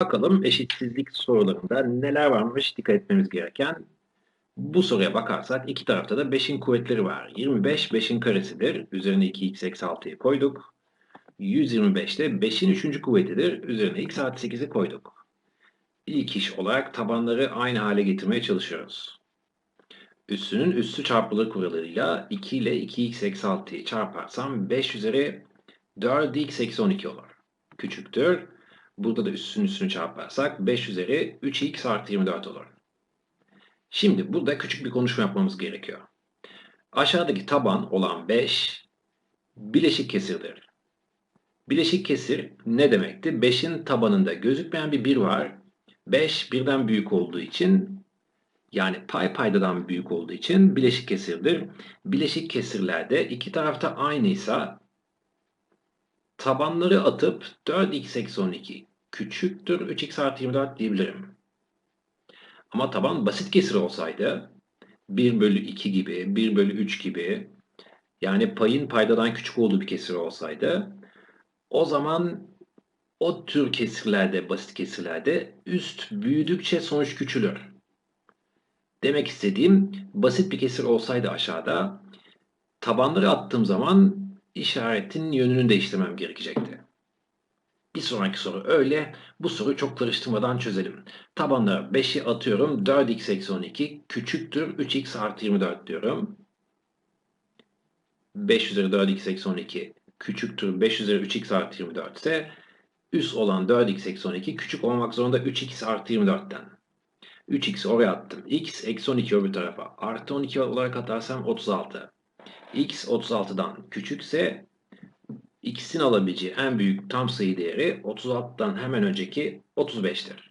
Bakalım eşitsizlik sorularında neler varmış dikkat etmemiz gereken. Bu soruya bakarsak iki tarafta da 5'in kuvvetleri var. 25 5'in karesidir. Üzerine 2x eksi 6'yı koyduk. 125 de 5'in 3. kuvvetidir. Üzerine x artı 8'i koyduk. İlk iş olarak tabanları aynı hale getirmeye çalışıyoruz. Üssünün üssü çarpılır kuralıyla 2 ile 2x eksi 6'yı çarparsam 5 üzeri 4x eksi 12 olur. Küçüktür. Burada da üstün üstünü çarparsak 5 üzeri 3x artı 24 olur. Şimdi burada küçük bir konuşma yapmamız gerekiyor. Aşağıdaki taban olan 5 bileşik kesirdir. Bileşik kesir ne demekti? 5'in tabanında gözükmeyen bir 1 var. 5 birden büyük olduğu için yani pay paydadan büyük olduğu için bileşik kesirdir. Bileşik kesirlerde iki tarafta aynıysa tabanları atıp 4x eksi 12 küçüktür 3x artı 24 diyebilirim. Ama taban basit kesir olsaydı 1 bölü 2 gibi, 1 bölü 3 gibi yani payın paydadan küçük olduğu bir kesir olsaydı o zaman o tür kesirlerde, basit kesirlerde üst büyüdükçe sonuç küçülür. Demek istediğim basit bir kesir olsaydı aşağıda tabanları attığım zaman işaretin yönünü değiştirmem gerekecekti. Bir sonraki soru öyle. Bu soruyu çok karıştırmadan çözelim. Tabanlara 5'i atıyorum. 4x eksi 12 küçüktür 3x artı 24 diyorum. 5 üzeri 4x eksi 12 küçüktür 5 üzeri 3x artı 24 ise üst olan 4x eksi 12 küçük olmak zorunda 3x artı 24'ten. 3x'i oraya attım. x eksi 12 öbür tarafa. Artı 12 olarak atarsam 36. x 36'dan küçükse x'in alabileceği en büyük tam sayı değeri 36'dan hemen önceki 35'tir.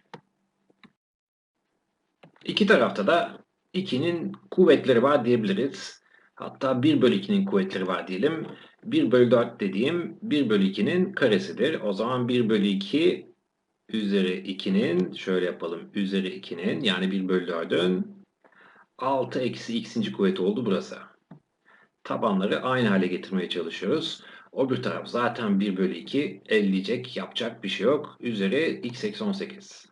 İki tarafta da 2'nin kuvvetleri var diyebiliriz. Hatta 1 bölü 2'nin kuvvetleri var diyelim. 1 bölü 4 dediğim 1 bölü 2'nin karesidir. O zaman 1 bölü 2 üzeri 2'nin şöyle yapalım. Üzeri 2'nin yani 1 bölü 4'ün 6 eksi x'inci kuvveti oldu burası. Tabanları aynı hale getirmeye çalışıyoruz. O bir taraf zaten 1 bölü 2 elleyecek yapacak bir şey yok. Üzeri x eksi 18.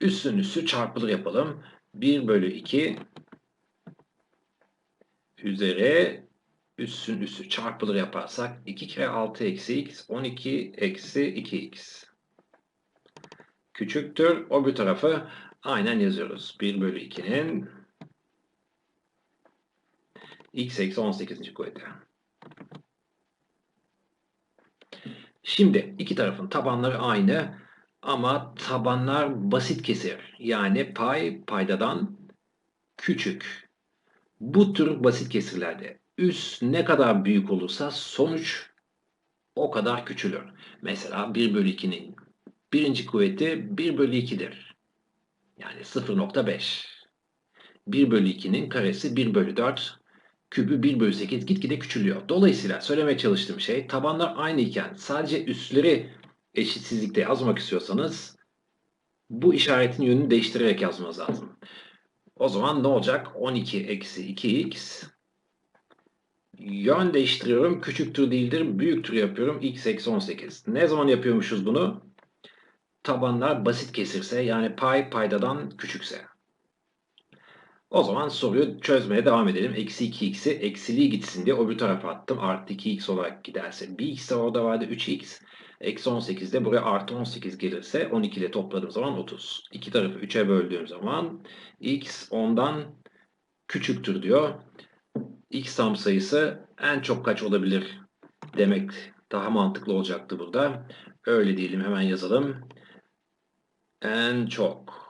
Üstün üstü çarpılır yapalım. 1 bölü 2 üzeri üssün üssü çarpılır yaparsak 2 kere 6 eksi x 12 eksi 2x küçüktür. O bir tarafı aynen yazıyoruz. 1 bölü 2'nin x eksi 18. kuvveti. Şimdi iki tarafın tabanları aynı ama tabanlar basit kesir. Yani pay paydadan küçük. Bu tür basit kesirlerde üs ne kadar büyük olursa sonuç o kadar küçülür. Mesela 1 bölü 2'nin birinci kuvveti 1 bölü 2'dir. Yani 0.5. 1 bölü 2'nin karesi 1 bölü 4 kübü 1 bölü 8 gitgide küçülüyor. Dolayısıyla söylemeye çalıştığım şey tabanlar aynı iken sadece üstleri eşitsizlikte yazmak istiyorsanız bu işaretin yönünü değiştirerek yazmanız lazım. O zaman ne olacak? 12 eksi 2x yön değiştiriyorum. Küçüktür değildir. Büyüktür yapıyorum. x eksi 18. Ne zaman yapıyormuşuz bunu? Tabanlar basit kesirse yani pay paydadan küçükse. O zaman soruyu çözmeye devam edelim. Eksi 2x'i eksiliği gitsin diye öbür tarafa attım. Artı 2x olarak giderse. Bir x de orada vardı 3x. Eksi 18 de buraya artı 18 gelirse 12 ile topladığım zaman 30. İki tarafı 3'e böldüğüm zaman x 10'dan küçüktür diyor. x tam sayısı en çok kaç olabilir demek daha mantıklı olacaktı burada. Öyle diyelim hemen yazalım. En çok.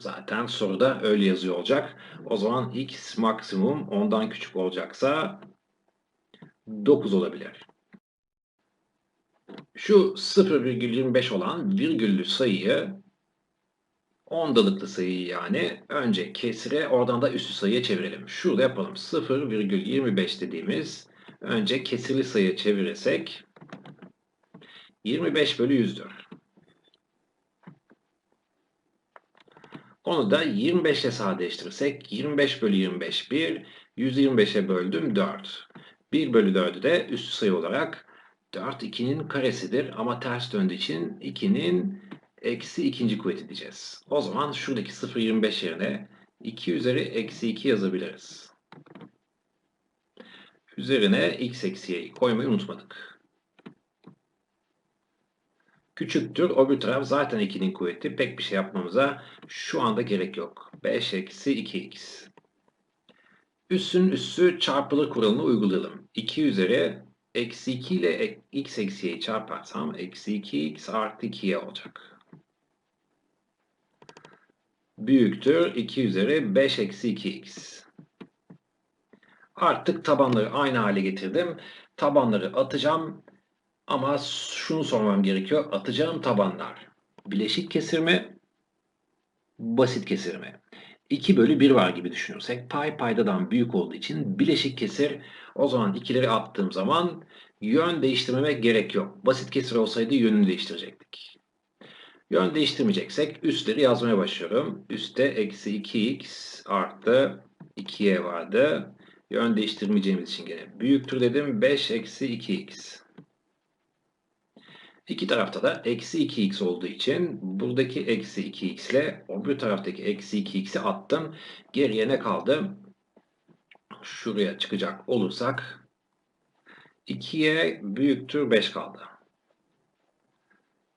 Zaten soruda öyle yazıyor olacak. O zaman x maksimum ondan küçük olacaksa 9 olabilir. Şu 0,25 olan virgüllü sayıyı ondalıklı sayıyı yani önce kesire oradan da üstü sayıya çevirelim. Şurada yapalım. 0,25 dediğimiz önce kesirli sayıya çevirirsek 25 bölü 100'dür. Onu da 25 ile sadeleştirirsek 25 bölü 25 1, 125'e böldüm 4. 1 bölü 4'ü de üstü sayı olarak 4 2'nin karesidir ama ters döndüğü için 2'nin eksi ikinci kuvveti diyeceğiz. O zaman şuradaki 0.25 yerine 2 üzeri eksi 2 yazabiliriz. Üzerine x eksi y'yi koymayı unutmadık. Küçüktür. O bir taraf zaten 2'nin kuvveti. Pek bir şey yapmamıza şu anda gerek yok. 5 eksi 2x. Üssün üssü çarpılır kuralını uygulayalım. 2 üzeri eksi 2 ile x eksi y'yi çarparsam eksi 2x artı 2y olacak. Büyüktür 2 üzeri 5 eksi 2x. Artık tabanları aynı hale getirdim. Tabanları atacağım. Ama şunu sormam gerekiyor. Atacağım tabanlar bileşik kesir mi? Basit kesir mi? 2 bölü 1 var gibi düşünürsek pay paydadan büyük olduğu için bileşik kesir. O zaman ikileri attığım zaman yön değiştirmemek gerek yok. Basit kesir olsaydı yönünü değiştirecektik. Yön değiştirmeyeceksek üstleri yazmaya başlıyorum. Üste eksi 2x artı 2y vardı. Yön değiştirmeyeceğimiz için gene büyüktür dedim. 5 eksi 2x. İki tarafta da eksi 2x olduğu için buradaki eksi 2x ile öbür taraftaki eksi 2x'i attım. Geriye ne kaldı? Şuraya çıkacak olursak 2'ye büyüktür 5 kaldı.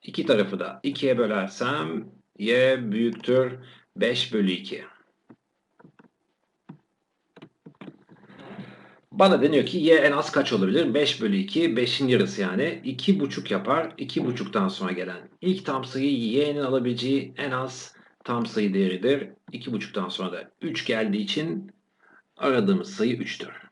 İki tarafı da 2'ye bölersem y büyüktür 5 bölü 2. Bana deniyor ki y en az kaç olabilir? 5 bölü 2, 5'in yarısı yani. 2,5 yapar. 2,5'tan sonra gelen ilk tam sayı y'nin alabileceği en az tam sayı değeridir. 2,5'tan sonra da 3 geldiği için aradığımız sayı 3'tür.